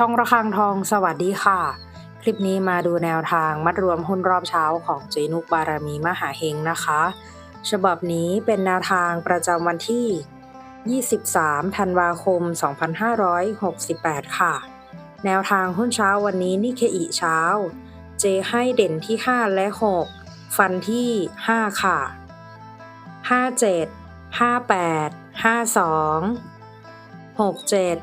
ช่องระฆังทองสวัสดีค่ะ คลิปนี้มาดูแนวทางมัดรวมหุ้นรอบเช้าของเจนุกบารมีมหาเฮงนะคะ ฉบับนี้เป็นแนวทางประจำวันที่ 23 ธันวาคม 2568 ค่ะ แนวทางหุ้นเช้าวันนี้นิเคอิเช้า เจให้เด่นที่ 5 และ 6 ฟันที่ 5 ค่ะ 57 58 52 67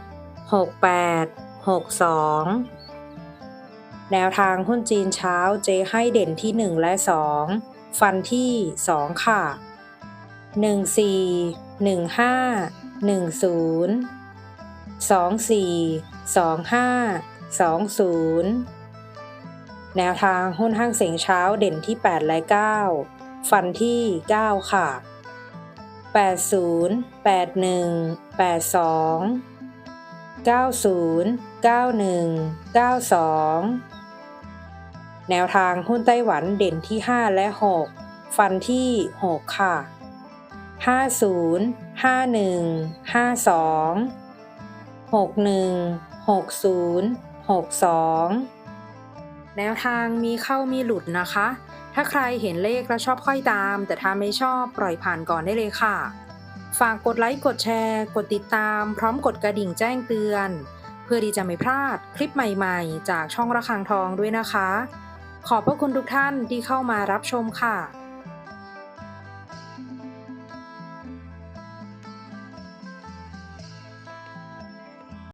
68 62 แนวทางหุ้นจีนเช้าเจให้เด่นที่ 1 และ 2 ฟันที่ 2 ค่ะ 14 15 10 24 25 20 แนวทางหุ้นห้างเสียงเช้าเด่นที่ 8 และ 9 ฟันที่ 9 ค่ะ 80 81 82 90 91 92 แนวทางหุ้นไต้หวันเด่นที่ 5 และ 6 ฟันที่ 6 ค่ะ 50 51 52 61 60 62 แนวทางมีเข้ามีหลุดนะคะ ถ้าใครเห็นเลขแล้วชอบค่อยตาม แต่ถ้าไม่ชอบปล่อยผ่านก่อนได้เลยค่ะ ฝากกดไลค์กดแชร์ กดติดตาม พร้อมกดกระดิ่งแจ้งเตือน เพื่อที่จะไม่พลาดคลิปใหม่ๆ จากช่องระฆังทองด้วยนะคะ ขอบพระคุณทุกท่านที่เข้ามารับชมค่ะ